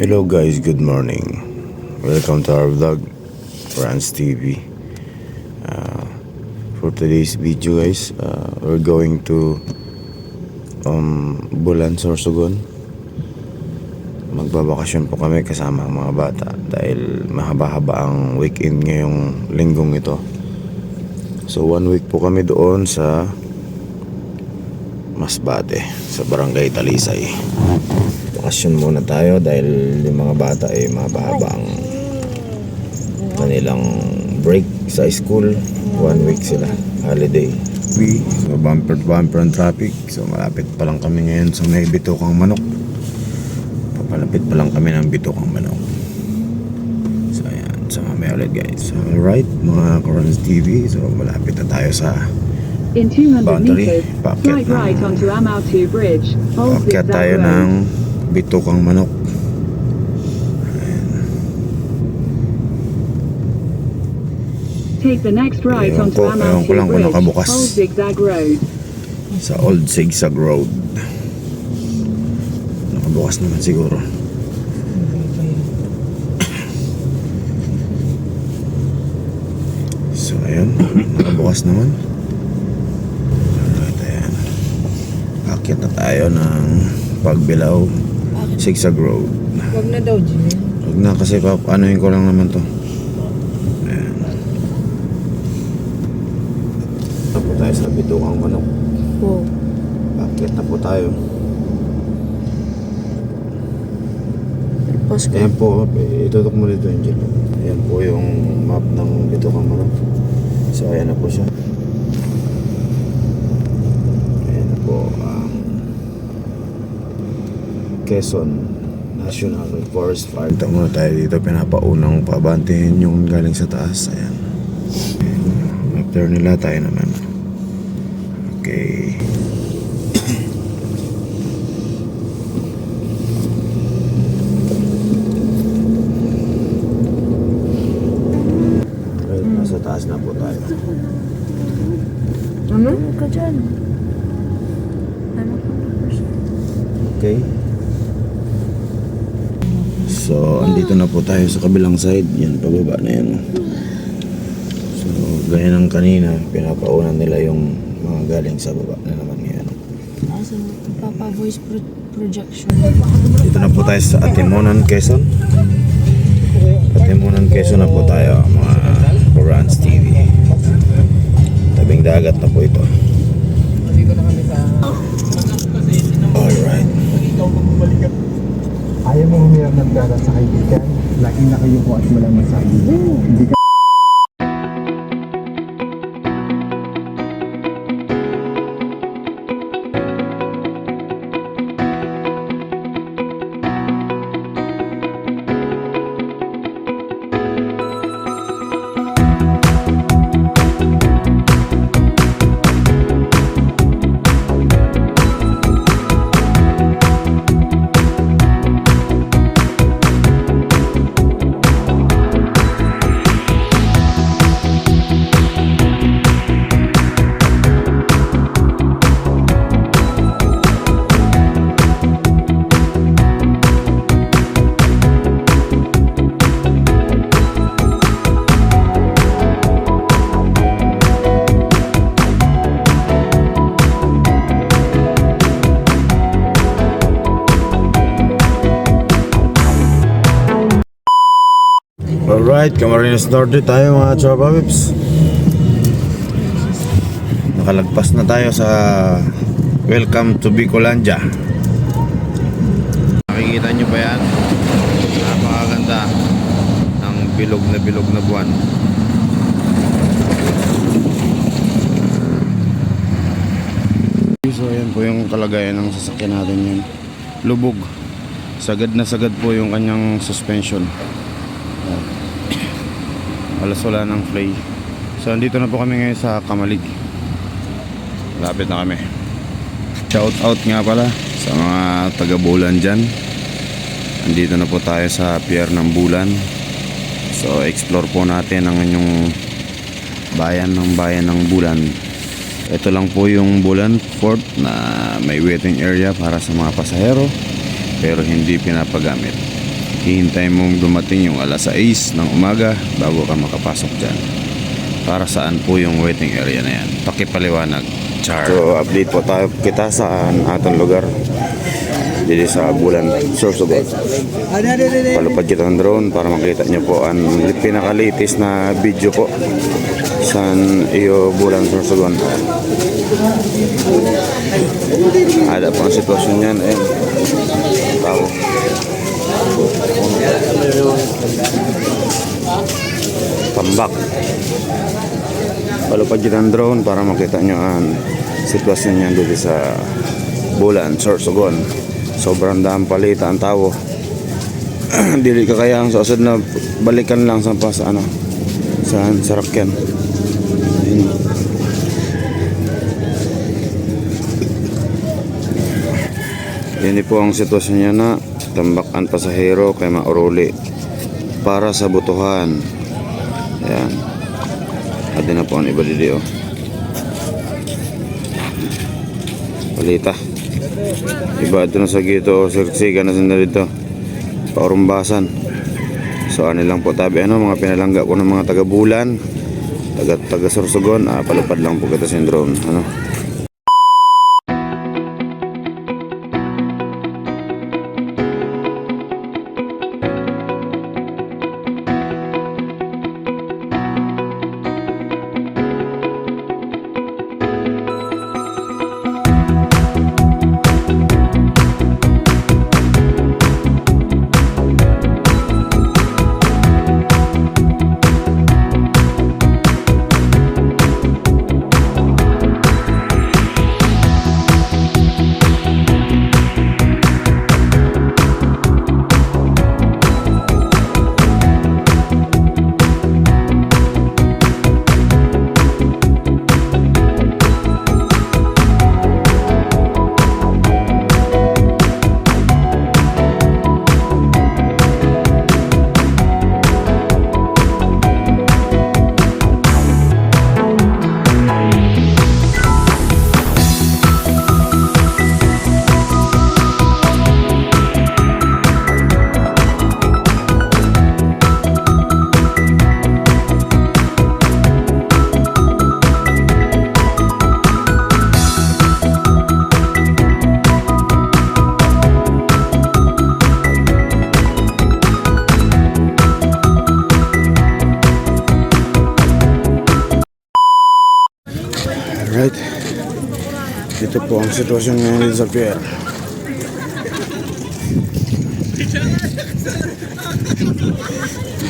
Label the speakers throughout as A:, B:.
A: Hello guys, good morning. Welcome to our vlog, Franz TV. Uh, for today's video guys, uh, we're going to um, Bulan, Sorsogon. Magbabakasyon po kami kasama ang mga bata dahil mahaba-haba ang weekend ngayong linggong ito. So one week po kami doon sa Masbate, sa Barangay Talisay. Bakasyon muna tayo dahil yung mga bata ay mahaba ang kanilang break sa school. One week sila, holiday. We, so bumper to bumper ang traffic. So malapit pa lang kami ngayon sa may bitukang manok. Papalapit pa lang kami ng bitukang manok. So ayan, so mamaya ulit guys. Alright, mga Corons TV. So malapit na tayo sa
B: In 200
A: Boundary,
B: meters,
A: paakyat
B: right
A: ng-
B: onto Amautu Bridge.
A: Paakyat
B: zigzag
A: tayo
B: road.
A: ng bitukang manok.
B: Take the next right
A: Ewan
B: onto
A: ko- ewan ko lang kung nakabukas.
B: Hold zigzag road.
A: sa Old Sigsag Road. Nakabukas naman siguro. So ayun, nakabukas naman. Alright, ayan. Akit na tayo ng Pagbilao, Sigsag Road.
C: Huwag na daw, Jimmy.
A: Huwag na kasi pa, anuhin ko lang naman to. Ayan. Tapos tayo sa bitukang manok.
C: Oo.
A: Akit na po tayo.
C: Pasko.
A: Ayan po, itutok mo dito Angel. Ayan po yung map ng Bitukang Manok. So ayan na po siya. Ayan na po ang Quezon National Forest Fire. Ito muna tayo dito, pinapaunang pabantihin yung galing sa taas. Ayan. After nila tayo naman. Okay. Right, nasa taas na po tayo.
C: Ano?
D: Ano ka dyan? Ano ka na first?
A: Okay. So, andito na po tayo sa kabilang side. Yan, pababa na yan. So, gaya ng kanina, pinapaunan nila yung mga galing sa baba na naman ngayon.
D: Nasa Papa Voice pro- Projection.
A: Dito na po tayo sa Atimonan, Quezon. Atimonan, Quezon na po tayo, mga Corans TV. Tabing dagat na po ito.
C: Dito na kami sa...
A: Alright.
E: Ayaw mo humiram ng pera sa kaibigan, lagi na kayo ko at walang masabi. Hindi ka
A: Alright, Camarines Norte tayo mga Chapa Pips. Nakalagpas na tayo sa Welcome to Bicolandia. Nakikita nyo ba yan? Napakaganda ng bilog na bilog na buwan. So yan po yung kalagayan ng sasakyan natin yun. Lubog. Sagad na sagad po yung kanyang suspension. Alas wala ng play. So andito na po kami ngayon sa Kamalig. Lapit na kami. Shout out nga pala sa mga taga Bulan dyan. Andito na po tayo sa Pier ng Bulan. So explore po natin ang inyong bayan ng bayan ng Bulan. Ito lang po yung Bulan Fort na may waiting area para sa mga pasahero pero hindi pinapagamit. Hihintay mong dumating yung alas 6 ng umaga bago ka makapasok dyan. Para saan po yung waiting area na yan? Pakipaliwanag. Char. So, update po tayo kita sa atong lugar. Dito sa Bulan, Sorsogon. Palupad kita ng drone para makita nyo po ang pinaka-latest na video po sa iyo Bulan, Sorsogon. Ada po ang sitwasyon niyan. Ayan. Tao. Tambak. Palupad kita ng drone para makita nyo ang sitwasyon niyan dito sa Bulan, Sorsogon. Sobrang daan palita ang tao. Dili ka kaya ang susunod na balikan lang sa pas ano sa sarakyan. Ayun. Yan po ang sitwasyon niya na tambakan pasahero kay mauruli para sa butuhan. Ayan. At din na po ang iba dito. oh. Palita. Iba ito na sa gito o sirksiga na sinda dito. Paurumbasan. So ano lang po tabi ano mga pinalangga ko ng mga taga-bulan. Taga taga Sorsogon, ah, palupad lang po kita sa drone. Ano? Alright. Ito po ang sitwasyon ngayon dito sa pier.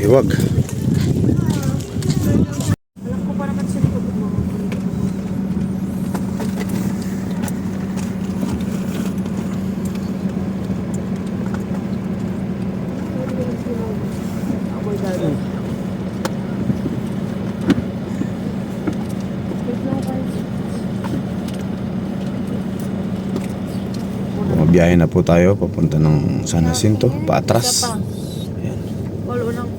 A: Hiwag. biyahe na po tayo papunta ng San Jacinto, paatras.
D: Ayan.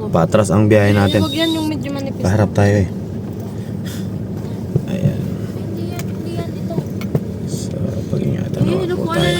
A: Paatras ang biyahe natin.
D: Paharap tayo eh. Ayan. So,
A: pag-ingatan naman po tayo.